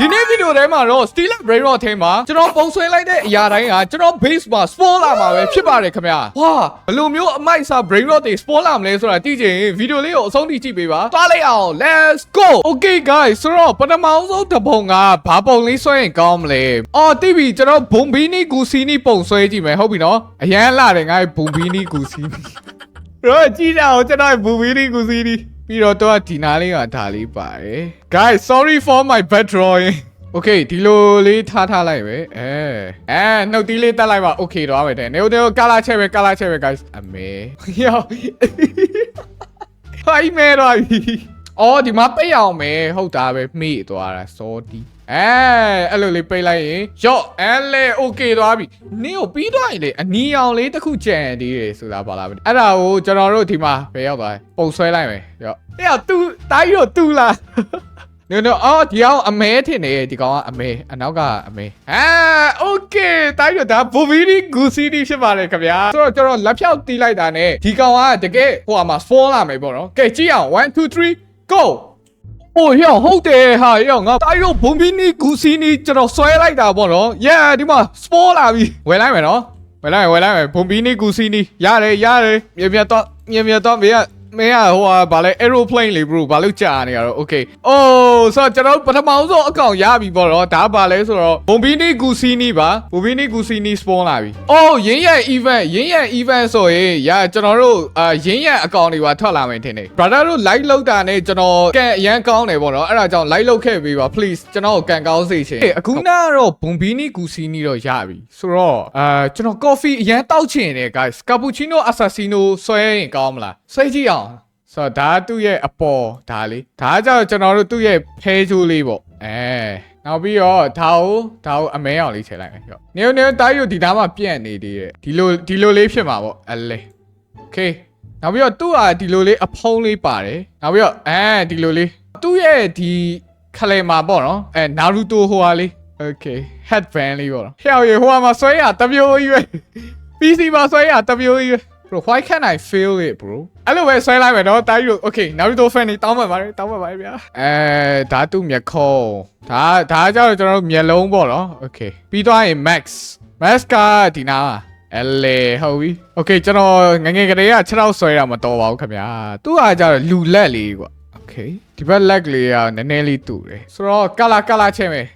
ဒီနေ့ဗီဒီယိုထဲမှာတော့ Steel Brain Rot ထဲမှာကျွန်တော်ပုံဆွဲလိုက်တဲ့အရာတိုင်းကကျွန်တော် base မှာ spawn လာမှာပဲဖြစ်ပါတယ်ခင်ဗျာ။ဟာဘယ်လိုမျိုးအမိုက်စာ Brain Rot တွေ spawn လာမလဲဆိုတာသိချင်ရင်ဗီဒီယိုလေးကိုအဆုံးထိကြည့်ပေးပါ။သွားလိုက်အောင် let's go okay guys ဆိုတော့ပထမဆုံးတစ်ပုံကဘာပုံလေးဆွဲရင်ကောင်းမလဲ။အော်တိပြီကျွန်တော်ဘုံဘီနီဂူစီနီပုံဆွဲကြည့်မယ်ဟုတ်ပြီနော်။အရန်လာတယ်ငါဘုံဘီနီဂူစီနီ။ရောကြည့်ကြအောင်ကျွန်တော်ဘူဗီဒီကူစီဒီ ပြီးတော့တော့ဒီနာလေးကဒါလေးပါတယ် guys sorry for my bad drawing okay ဒီလိုလေးထားထားလိုက်ပဲအဲအဲနှုတ်သီးလေးတက်လိုက်ပါ okay တော့ပဲတဲ့နေဦးတော့ကာလာချက်ပဲကာလာချက်ပဲ guys အမေယောဟိုင်းမဲတော့အော်ဒီမှာပိတ်အောင်မယ်ဟုတ်တာပဲမိသွားတာ sorry အဲအဲ့လိုလေးပိတ်လိုက်ရင်ရော့အဲလေ okay သွားပြီနင်းကိုပြီးသွားရင်လေအနီအောင်လေးတစ်ခုကြံသေးတယ်ဆိုတာပါလားအဲ့ဒါကိုကျွန်တော်တို့ဒီမှာဘယ်ရောက်သွားလဲပုံဆွဲလိုက်မယ်ရော့အဲ့တော့ तू တိုင်းရော तू လား နော်နော်အော်ဒီအောင်အမဲထင်နေဒီကောင်ကအမဲအနောက်ကအမဲအာโอเคတိုင်းရတာဘူဗီဒီဂူစီဒီဖြစ်ပါတယ်ခင်ဗျာဆိုတော့ကျွန်တော်လက်ဖြောက်တီးလိုက်တာ ਨੇ ဒီကောင်ကတကယ်ဟိုမှာ spawn လာမယ်ပေါ့နော်ကဲကြည့်အောင်1 2 3 go โอ้ยဟောဟုတ်တယ်ဟာရောငါတိုင်းရဘုံဘီနီဂူစီနီကျွန်တော်ဆွဲလိုက်တာပေါ့နော် yeah ဒီမှာ spawn လာပြီဝယ်လိုက်မယ်နော်ဝယ်လိုက်မယ်ဝယ်လိုက်မယ်ဘုံဘီနီဂူစီနီရတယ်ရတယ်မြင်မြတ်တော့မြင်မြတ်တော့မင်းက မင်းကဟိုဟာဗာလဲ aeroplane လေ bro ဘာလို့ကြာနေရတော့ okay အိုးဆိုတော့ကျွန်တော်ပထမဆုံးအကောင့်ရပြီပေါ့တော့ဒါဗာလဲဆိုတော့ဘုံဘီနီဂူစီနီပါဘုံဘီနီဂူစီနီ spawn လာပြီအိုးရင်းရဲ့ event ရင်းရဲ့ event ဆိုရင်ရကျွန်တော်တို့အာရင်းရဲ့အကောင့်တွေပါထွက်လာမယ်ထင်တယ် brother တို့ live လောက်တာနဲ့ကျွန်တော်ကန်အရန်ကောင်းတယ်ပေါ့နော်အဲ့ဒါကြောင့် live လောက်ခဲ့ပေးပါ please ကျွန်တော်ကိုကန်ကောင်းစေချင်အခုနကတော့ဘုံဘီနီဂူစီနီတော့ရပြီဆိုတော့အာကျွန်တော် coffee အရန်တောက်ချင်တယ် guys cappuccino assassino ဆွဲရင်ကောင်းမလားဆွဲကြည့်အောင် ဆိုတော့ဒါကသူ့ရဲ့အပေါ်ဒါလေးဒါကကြောင့်ကျွန်တော်တို့သူ့ရဲ့ဖဲချိုးလေးပေါ့အဲနောက်ပြီးတော့ဒါကိုဒါကိုအမဲအောင်လေးထည့်လိုက်မယ်ရောနေနေတားယူဒီသားမှာပြန့်နေသေးတယ်ဒီလိုဒီလိုလေးဖြစ်မှာပေါ့အလဲโอเคနောက်ပြီးတော့သူ့ဟာဒီလိုလေးအဖုံးလေးပါတယ်နောက်ပြီးတော့အဲဒီလိုလေးသူ့ရဲ့ဒီခလေမှာပေါ့နော်အဲနာရူတိုဟိုဟာလေးโอเค headband လေးပေါ့နော်ဟဲ့ရေဟိုဟာမှာဆွဲရတပြိုးကြီးပဲ PC မှာဆွဲရတပြိုးကြီးပဲ bro why can't i feel it bro အဲ့လိုပဲဆွဲလိုက်မယ်နော်တာယူ okay နောက်တော့ fan နေတောင်းမှပါတယ်တောင်းမှပါတယ်ဗျာအဲဒါသူမျက်ခုံးဒါဒါကြတော့ကျွန်တော်တို့မျက်လုံးပေါ့နော် okay ပြီးသွားရင် max max ကဒီနာအဲ့လေဟုတ်ပြီ okay ကျွန်တော်ငငယ်ကလေးက6တော့ဆွဲတာမတော်ပါဘူးခင်ဗျာသူကကြတော့လူလက်လေးကွာ okay ဒီဘက်လက်လေးကနည်းနည်းလေးတူတယ်ဆိုတော့ကလာကလာချက်မယ်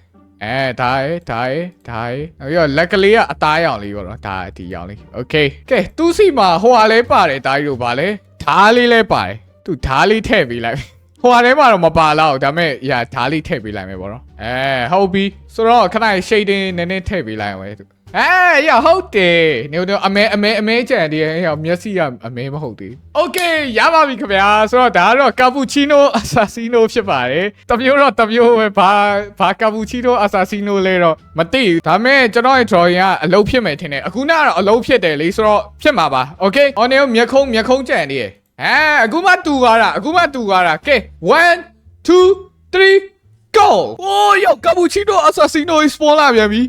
အဲဒါရဒါရဒါရနောက်ပြီးတော့လက်ကလေးကအသားရောင်လေးပေါ့နော်ဒါဒီရောင်လေးโอเคကဲသူ့စီမှာဟိုဟာလေးပါတယ်ဒါကြီးတို့ပါလေဓားလေးလည်းပါတယ်သူဓားလေးထည့်ပေးလိုက်ဟိုဟာထဲမှာတော့မပါတော့ဒါပေမဲ့ရာဓားလေးထည့်ပေးလိုက်မယ်ပေါ့နော်အဲဟုတ်ပြီဆိုတော့ခဏ shading နည်းနည်းထည့်ပေးလိုက်အောင်ပဲသူ အဲရဟုတ်တယ်နေတော့အမဲအမဲအမဲကြံတည်းဟဲ့မျက်စိကအမဲမဟုတ်သေးโอเคရပါပြီခင်ဗျာဆိုတော့ဒါကတော့ကာပူချီနိုအဆာစီနိုဖြစ်ပါတယ်တမျိုးတော့တမျိုးပဲဘာဘာကာပူချီနိုအဆာစီနိုလဲတော့မသိဘူးဒါပေမဲ့ကျွန်တော်ရဲ့ drawing ကအလုံးဖြစ်မယ်ထင်တယ်အခုနကတော့အလုံးဖြစ်တယ်လေဆိုတော့ဖြစ်မှာပါโอเคအော်နေမျက်ခုံးမျက်ခုံးကြံတည်းအဲအခုမှတူသွားတာအခုမှတူသွားတာကဲ1 2 3 go အိုးယောကာပူချီနိုအဆာစီနို spawn လာပြန်ပြီ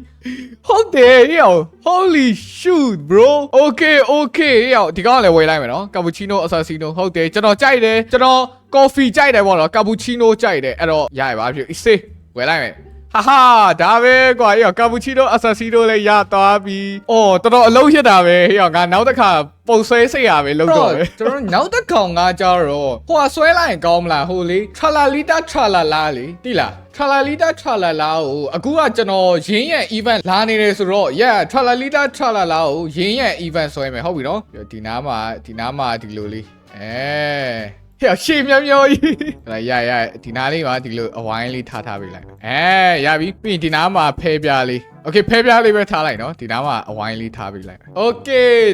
ဟုတ်တယ်ယော holy shoot bro okay okay ယောဒီကောင်လည်းဝယ်လိုက်မယ်နော်ကာပူချီနိုအဆာစီနိုဟုတ်တယ်ကျွန်တော်ကြိုက်တယ်ကျွန်တော် coffee ကြိုက်တယ်ပေါ့နော်ကာပူချီနိုကြိုက်တယ်အဲ့တော့ရရပါဖြစ်အေးစေးဝယ်လိုက်မယ် ဟာဟာဒါပဲကွာယောကာပူချီနိုအဆာစီနိုလည်းရသွားပြီအော်တော်တော်အလုံးရတာပဲယောငါနောက်တစ်ခါပုံဆွဲစိတ်ရပဲလုံးတော့ပဲကျွန်တော်နောက်တစ်ခေါင်ကကြတော့ဟိုဟာဆွဲလိုက်ရင်ကောင်းမလားဟိုလေ trala lita trala la လေတိလား trala lita trala la ကိုအခုကကျွန်တော်ရင်းရဲ့ event လာနေတယ်ဆိုတော့ yeah trala lita trala la ကိုရင်းရဲ့ event ဆွဲမယ်ဟုတ်ပြီနော်ဒီနားမှာဒီနားမှာဒီလိုလေးအဲ ဟဲ့ရှေ့မြောင်မြောင်ကြီးဟဲ့ရရဒီနားလေးပါဒီလိုအဝိုင်းလေးထားထားပေးလိုက်အဲရပြီပြီးရင်ဒီနားမှာဖဲပြားလေးโอเคဖဲပြားလေးပဲထားလိုက်နော်ဒီနားမှာအဝိုင်းလေးထားပေးလိုက်โอเค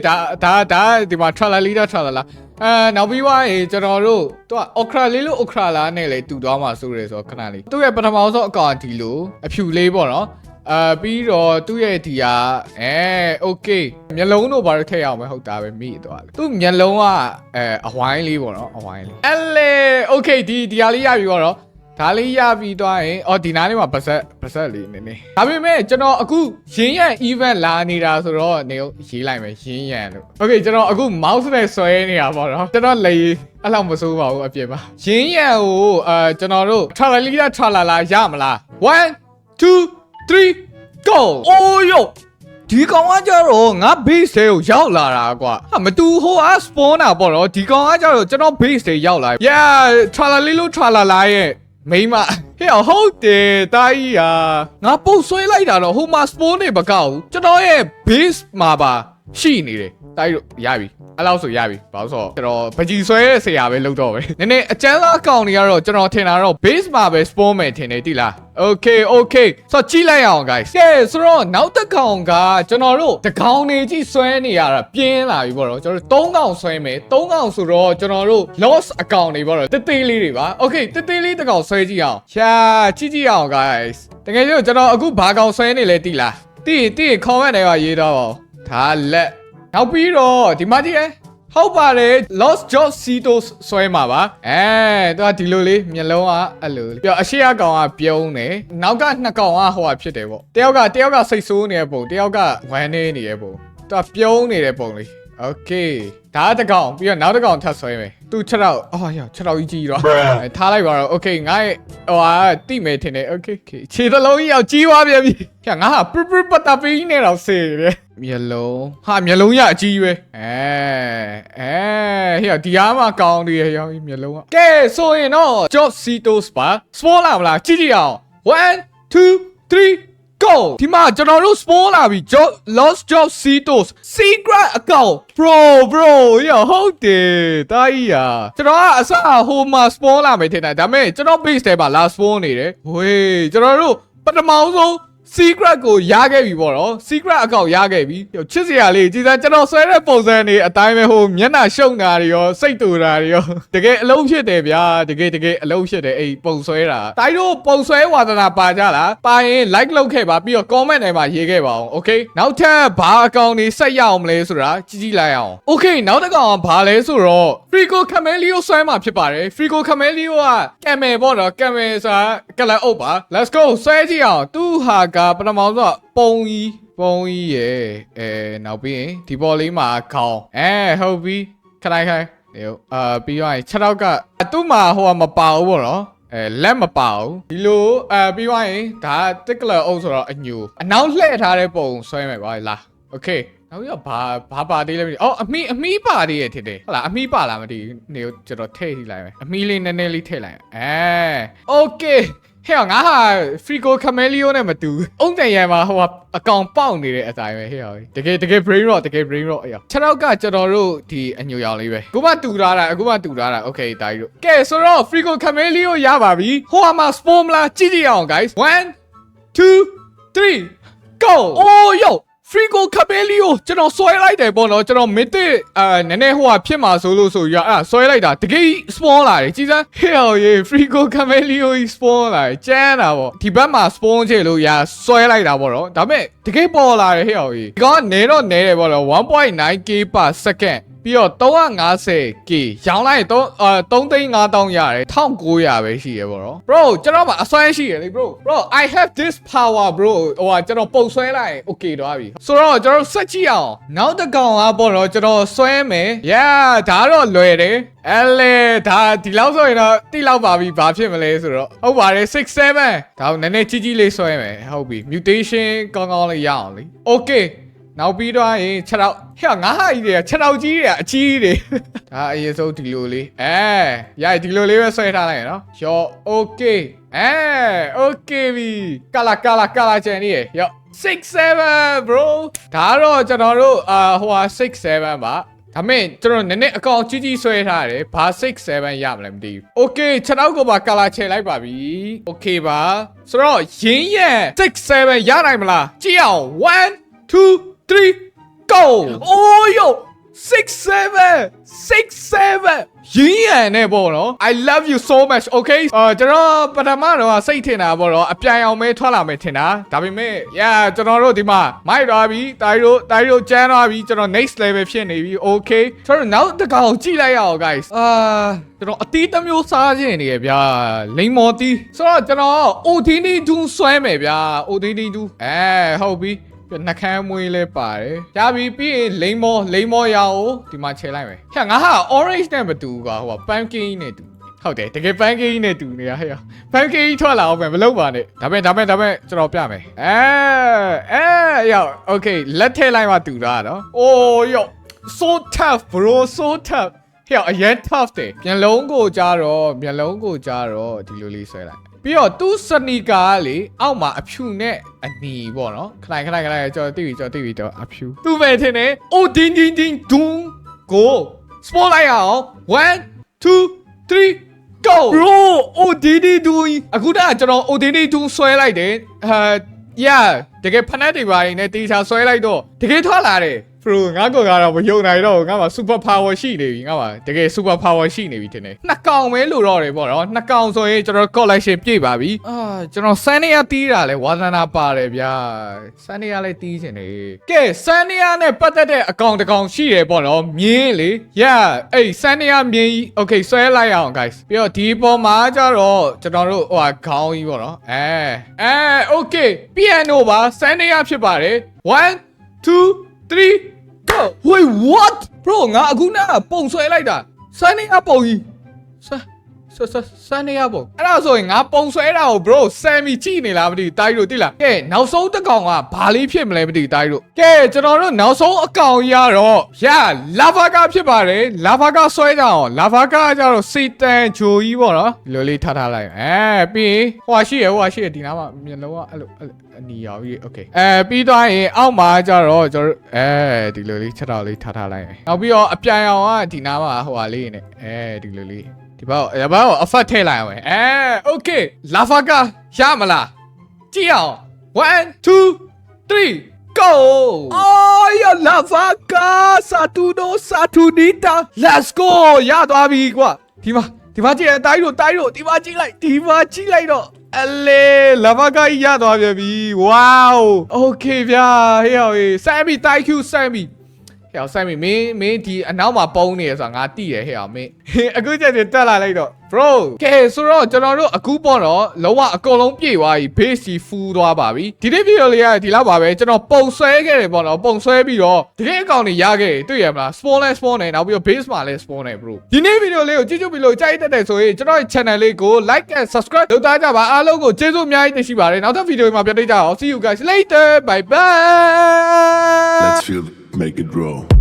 ဒါဒါဒါဒီမှာ trala lita trala la အဲနောက်ပြီးွားရင်ကျွန်တော်တို့သူက okra လေးလို့ okra လားနဲ့လေတူသွားမှာဆိုရဲဆိုတော့ခဏလေးသူ့ရဲ့ပထမဆုံးအကောင်ဒီလိုအဖြူလေးပေါ့နော် အာပြီးတော့သူ့ရဲ့ဒီဟာအဲ okay မျက်လုံးတို့ဘာလို့ထည့်ရအောင်မဟုတ်တာပဲမိသွားတယ်သူ့မျက်လုံးကအဲအဝိုင်းလေးပေါ့နော်အဝိုင်းလေးအဲ့လေ okay ဒီဒီဟာလေးရပြီပေါ့နော်ဒါလေးရပြီးသွားရင်အော်ဒီနားလေးမှာပါဆက်ပါဆက်လေးနည်းနည်းဒါပေမဲ့ကျွန်တော်အခုရင်းရန် event လာနေတာဆိုတော့နေရေးလိုက်မယ်ရင်းရန်လို့ okay ကျွန်တော်အခု mouse နဲ့ဆွဲနေတာပေါ့နော်ကျွန်တော်လေအဲ့လောက်မစိုးပါဘူးအပြင်မှာရင်းရန်ကိုအဲကျွန်တော်တို့ tralala tralala ရမလား1 go အိုးယောဒီကောင်ကကြတော့ငါ base ထဲကိုရောက်လာတာကွာဟာမတူဟိုအား spawner ပေါ့နော်ဒီကောင်ကကြတော့ကျွန်တော် base ထဲရောက်လာ yeah trala လေးလို့ trala လာရဲ့မိမဟဲ့ဟုတ်တယ်တာကြီးဟာငါပုတ်ဆွဲလိုက်တာတော့ဟိုမှာ spawn နေမကောက်ဘူးကျွန်တော်ရဲ့ base မှာပါ ရှိနေတယ်တာကြီးတို့ရပြီအဲ့လောက်ဆိုရပြီဘာလို့ဆိုတော့ကျွန်တော်ပကြီးဆွဲတဲ့ဆရာပဲလုပ်တော့ပဲနည်းနည်းအကျန်းသားအကောင်တွေကတော့ကျွန်တော်ထင်တာတော့ base မှာပဲ spawn မယ်ထင်တယ်တိလား okay okay ဆိုတော့ကြည့်လိုက်အောင် guys ကဲဆိုတော့နောက်တစ်ကောင်ကကျွန်တော်တို့တကောင်နေကြည့်ဆွဲနေရတာပြင်းလာပြီပေါ့တော့ကျွန်တော်တို့၃ကောင်ဆွဲမယ်၃ကောင်ဆိုတော့ကျွန်တော်တို့ loss အကောင်တွေပေါ့တော့တေးသေးလေးတွေပါ okay တေးသေးလေးတစ်ကောင်ဆွဲကြည့်အောင်ရှာကြည့်ကြည့်အောင် guys တကယ်လို့ကျွန်တော်အခုဘာကောင်ဆွဲနေလဲတိလားတိတိ comment တွေကရေးတော့ပါဦး ဒါလက်နောက်ပြီးတော့ဒီမှာကြည့်ရဲဟုတ်ပါတယ် lost job cetos ဆွဲမှာပါအဲသူကဒီလိုလေးမျက်လုံးကအဲ့လိုပြီးတော့အရှိရကောင်ကပြုံးတယ်နောက်ကနှစ်ကောင်ကဟိုဟာဖြစ်တယ်ပေါ့တယောက်ကတယောက်ကစိတ်ဆိုးနေတဲ့ပုံတယောက်ကဝမ်းနေနေတဲ့ပုံသူကပြုံးနေတဲ့ပုံလေး Okay ဒါကတစ်ကောင်ပြီးတော့နောက်တစ်ကောင်ထပ်ဆွဲမယ်သူ6တော့အော်ရ6တော့ကြီးကြီးတော့အဲထားလိုက်ပါတော့ Okay ငါ့ရဲ့ဟိုဟာတိမယ်ထင်တယ် Okay okay ခြေသလုံးကြီးအောင်ကြီးသွားပြန်ပြီခါငါဟာပရပရပတ်တာပေးနေတော့စေတယ် မျက်လုံးဟာမျက်လုံးရအကြီးပဲအဲအဲဟေ့ဒီအားမကောင်းသေးရဲ့ရောမျက်လုံးကကဲဆိုရင်တော့ Job Cetos ပါ small လာမလားကြည့်ကြည့်အောင်1 2 3 go ဒီမှာကျွန်တော်တို့ spawn လာပြီ job lost job cetos secret account bro bro ရဟုတ်တယ်တာကြီးอ่ะကျွန်တော်ကအစဟိုမှာ spawn လာမယ်ထင်တာဒါပေမဲ့ကျွန်တော် base ထဲမှာလာ spawn နေတယ်ဝေးကျွန်တော်တို့ပထမဆုံး secret ကိုရခဲ့ပြီပေါ့နော် secret account ရခဲ့ပြီဟိုချစ်စရာလေးကြည်စားကျွန်တော်ဆွဲတဲ့ပုံစံတွေအတိုင်းပဲဟိုမျက်နှာရှုံတာတွေရောစိတ်တူတာတွေရောတကယ်အလုံးဖြစ်တယ်ဗျာတကယ်တကယ်အလုံးဖြစ်တယ်အဲ့ပုံဆွဲတာတိုင်းတို့ပုံဆွဲဝါသနာပါကြလားပါရင် like လုပ်ခဲ့ပါပြီးတော့ comment ထဲမှာရေးခဲ့ပါအောင် okay နောက်ထပ်ဘာအကောင့်တွေဆက်ရအောင်မလဲဆိုတာကြည့်ကြည့်လိုက်အောင် okay နောက်တစ်ကောင်ကဘာလဲဆိုတော့ Frico Camelio ဆွဲမှာဖြစ်ပါတယ် Frico Camelio က camel ပေါ့နော် camel ဆိုတာကလပ်အုပ်ပါ let's go ဆွဲကြည့်အောင်သူဟာကပထမဆုံးကပုံကြီးပုံကြီးရယ်အဲနောက်ပြီးရင်ဒီပေါ်လေးမှာခေါင်းအဲဟုတ်ပြီခလိုက်ခိုင်းဟိုအာပြီးတော့6တောက်ကသူ့မှာဟိုကမပါဘူးပေါ့နော်အဲလက်မပါဘူးဒီလိုအဲပြီးသွားရင်ဒါတစ်ကလအုပ်ဆိုတော့အညူအနောက်လှည့်ထားတဲ့ပုံဆွဲမယ်ပါလားโอเคနောက်ပြီးတော့ဘာဘာပါသေးလဲမသိဘူးအော်အမီအမီပါသေးရဲ့ထစ်တယ်ဟုတ်လားအမီပါလားမသိဘူးနေကိုကျွန်တော်ထည့်ကြည့်လိုက်မယ်အမီလေးနည်းနည်းလေးထည့်လိုက်မယ်အဲโอเค ဟဲ့ငါဟာ Frico Camelio နဲ့မတူဘူးအုံတန်ရံမှာဟိုကအကောင်ပေါက်နေတဲ့အတိုင်းပဲဟဲ့ဟောတကယ်တကယ် brain rot တကယ် brain rot အေး6ရောက်ကကျွန်တော်တို့ဒီအညိုရောင်လေးပဲအခုမှတူထားတာအခုမှတူထားတာ okay ဒါကြီးတို့ကဲဆိုတော့ Frico Camelio ရပါပြီဟိုမှာ spawn မလားကြည့်ကြည့်အောင် guys 1 2 3 go အိုးယော Frico Camelio ကျွန်တော်ဆွဲလိုက်တယ်ပေါ့နော်ကျွန်တော်မစ်တစ်အာနည်းနည်းဟိုဟာဖြစ်မှာဆိုလို့ဆိုရအဲ့ဒါဆွဲလိုက်တာတကယ် spawn လာတယ်ကြည်စမ်း hell yeah Frico Camelio spawn လာတယ်ကျန်းတာပေါ့ဒီဘက်မှာ spawn ချေလို့ရဆွဲလိုက်တာပေါ့နော်ဒါပေမဲ့တကယ်ပေါ်လာတယ် hell yeah ဒီကောင်ကနေတော့နေတယ်ပေါ့နော် 1.9k per second ပြီးတော့ 350k ရောင်းလိုက်တော့အာ3သိန်း5000ရတယ်1900ပဲရှိရပေါ့နော် bro ကျွန်တော်မှာအစွမ်းရှိရလေ bro bro i have this power bro ဟိုကကျွန်တော်ပုံဆွဲလိုက်ရင် okay တော့ပြီဆိုတော့ကျွန်တော်စက်ကြည့်အောင်နောက်တစ်ကောင်ကပေါ့နော်ကျွန်တော်ဆွဲမယ် yeah ဒါတော့လွယ်တယ်အဲလေဒါဒီလောက်ဆိုရင်တော့တိလောက်ပါပြီဘာဖြစ်မလဲဆိုတော့ဟုတ်ပါတယ်6 7ဒါနည်းနည်းကြီးကြီးလေးဆွဲမယ်ဟုတ်ပြီ mutation ကောင်းကောင်းလေးရအောင်လေ okay နောက်ပြီးတော့ရင်6တော့ဟဲ့ငါဟာကြီးတွေက6တော့ကြီးတွေအကြီးတွေဒါအရင်ဆုံးဒီလိုလေးအဲရဒီလိုလေးပဲဆွဲထားလိုက်ရနော်ရော okay အဲ okay ပြီကာလာကာလာကာလာချန်နေရရော6 7 bro ဒါတော့ကျွန်တော်တို့အာဟိုဟာ6 7ပါဒါမဲ့ကျွန်တော်နည်းနည်းအကောင်ကြီးကြီးဆွဲထားတယ်ဘာ6 7ရမလဲမသိဘူး okay 6တော့ကိုပါကာလာချယ်လိုက်ပါပြီ okay ပါဆိုတော့ရင်းရဲ့6 7ရနိုင်မလားကြည့်အောင်1 2 three, go! Oh yo! Six seven six seven ရင်းရံနဲ့ပေါ့နော် I love you so much okay အာကျွန်တော်ပထမတော့စိတ်ထင်တာပေါ့နော်အပြိုင်အောင်မဲထွက်လာမယ်ထင်တာဒါပေမဲ့ yeah ကျွန်တော်တို့ဒီမှာမိုက်သွားပြီတိုင်တို့တိုင်တို့ကျန်းသွားပြီကျွန်တော် next level ဖြစ်နေပြီ okay ကျွန်တော်နောက်တစ်ကောင်ကြည့်လိုက်ရအောင် guys အာကျွန်တော်အတီးတစ်မျိုးစားခြင်းနေရဗျာလိမ္မော်တီးဆိုတော့ကျွန်တော် OTD 2ဆွဲမယ်ဗျာ OTD 2အဲဟုတ်ပြီ ပြနှကန်းမွေးလဲပါတယ်။ရပြီပြီးရင်လိမ္မောလိမ္မောရအောင်ဒီမှာခြေလိုက်မယ်။ဟဲ့ငါဟာ orange နဲ့မတူဘူးကွာဟိုက pumpkin နဲ့တူဟုတ်တယ်တကယ် pancake နဲ့တူနေတာဟဲ့ pancake ထွက်လာအောင်မယ်မလုပ်ပါနဲ့ဒါပေမဲ့ဒါပေမဲ့ဒါပေမဲ့ကျွန်တော်ပြမယ်အဲအဲယော okay လက်ထည့်လိုက်မှတူတာနော်အိုးယော so tough bro so tough ဟဲ့အရင် tough တယ်မျက်လုံးကိုကြားတော့မျက်လုံးကိုကြားတော့ဒီလိုလေးဆွဲလိုက် ပြီးတော့သူ့စနီကာကလေအောက်မှာအဖြူနဲ့အနီပေါ့နော်ခဏခဏခဏကျွန်တော်သိပြီကျွန်တော်သိပြီတော့အဖြူသူ့ပဲထင်တယ်အိုးဒင်းဒင်းဒင်းဒုံကို sport လိုက်အောင်1 2 3 go bro အိုဒီဒီဒူအခုတည်းကကျွန်တော်အိုဒီဒီဒူဆွဲလိုက်တယ်ဟာ yeah တကယ်ဖနက်တွေပါနေတေချာဆွဲလိုက်တော့တကယ်ထွက်လာတယ် bro ငါကောကတော့မယုံနိုင်တော့ဘူးငါမှာ super power ရှိနေပြီငါမှာတကယ် super power ရှိနေပြီထင်တယ်နှစ်ကောင်ပဲလို့တော့တယ်ပေါ့နော်နှစ်ကောင်ဆိုရင်ကျွန်တော် collection ပြည့်ပါပြီအာကျွန်တော်စန်းနေရတီးတာလဲဝါသနာပါတယ်ဗျာစန်းနေရလဲတီးချင်တယ်ကဲစန်းနေရနဲ့ပတ်သက်တဲ့အကောင်တစ်ကောင်ရှိတယ်ပေါ့နော်မြင်းလေ yeah အဲ့စန်းနေရမြင်းကြီး okay ဆွဲလိုက်အောင် guys ပြီးတော့ဒီပေါ်မှာကျတော့ကျွန်တော်တို့ဟိုဟာခေါင်းကြီးပေါ့နော်အဲအဲ okay piano ပါစန်းနေရဖြစ်ပါတယ်1 2 3 go wait what bro ငါအခုနကပုံဆွဲလိုက်တာစန်းနေရပုံကြီးစ ဆဆဆန်းနေရပေါ့အဲ့ဒါဆိုရင်ငါပုံဆွဲတာကို bro ဆမ်မီကြည့်နေလားမသိတာကြီးတို့သိလားကဲနောက်ဆုံးတစ်ကောင်ကဘာလေးဖြစ်မလဲမသိတာကြီးတို့ကဲကျွန်တော်တို့နောက်ဆုံးအကောင်ရတော့ရလာဗာကာဖြစ်ပါတယ်လာဗာကာဆွဲကြအောင်လာဗာကာကကျတော့စီတန်ဂျိုကြီးပေါ့နော်ဒီလိုလေးထားထားလိုက်အဲပြီးရင်ဟိုဟာရှိရဟိုဟာရှိရဒီနားမှာမျက်လုံးကအဲ့လိုအဲ့အနီရောင်ကြီး okay အဲပြီးသွားရင်အောက်မှာကျတော့ကျွန်တော်အဲဒီလိုလေးချက်တော်လေးထားထားလိုက်နောက်ပြီးတော့အပြန်အောင်ကဒီနားမှာဟိုဟာလေးနေအဲဒီလိုလေး ဒီဘောက်ဒီဘောက်အဖတ်ထည့်လိုက်အောင်အဲโอเคလာဖာကရမလားကြည့်အောင်1 2 3 go အော်ရလာဖာကစာတူဒိုစာတူနီတာ let's go ရသွားပြီကွာဒီမှာဒီမှာကြည့်ရတိုင်းတို့တိုင်းတို့ဒီမှာကြည့်လိုက်ဒီမှာကြည့်လိုက်တော့အလေလာဖာကကြီးရသွားပြန်ပြီ wow okay ဗျာဟေးဟေး Sammy thank you Sammy ဟဲ့ဆိုင်မင်းမင်းမင်းဒီအနောက်မှာပုံနေရဆိုတာငါတိတယ်ဟဲ့အောင်မင်းအခုချက်ချင်းတက်လာလိုက်တော့ bro ကဲဆိုတော့ကျွန်တော်တို့အခုပေါ့တော့လုံးဝအကုန်လုံးပြည့်သွားပြီ base ကြီးဖူးသွားပါပြီဒီနေ့ဗီဒီယိုလေးကဒီလောက်ပါပဲကျွန်တော်ပုံဆွဲခဲ့တယ်ပေါ့နော်ပုံဆွဲပြီးတော့တကယ်အကောင့်တွေရခဲ့တယ်တွေ့ရမလား spawn လဲ spawn နေနောက်ပြီးတော့ base မှာလဲ spawn နေ bro ဒီနေ့ဗီဒီယိုလေးကိုကြည့်ကြည့်ပြီးလို့ကြိုက်တတ်တယ်ဆိုရင်ကျွန်တော်ရဲ့ channel လေးကို like and subscribe လုပ်သားကြပါအားလုံးကိုကျေးဇူးအများကြီးတင်ရှိပါတယ်နောက်ထပ်ဗီဒီယိုမှာပြန်တွေ့ကြအောင် see you guys later bye bye Let's feel, make it grow.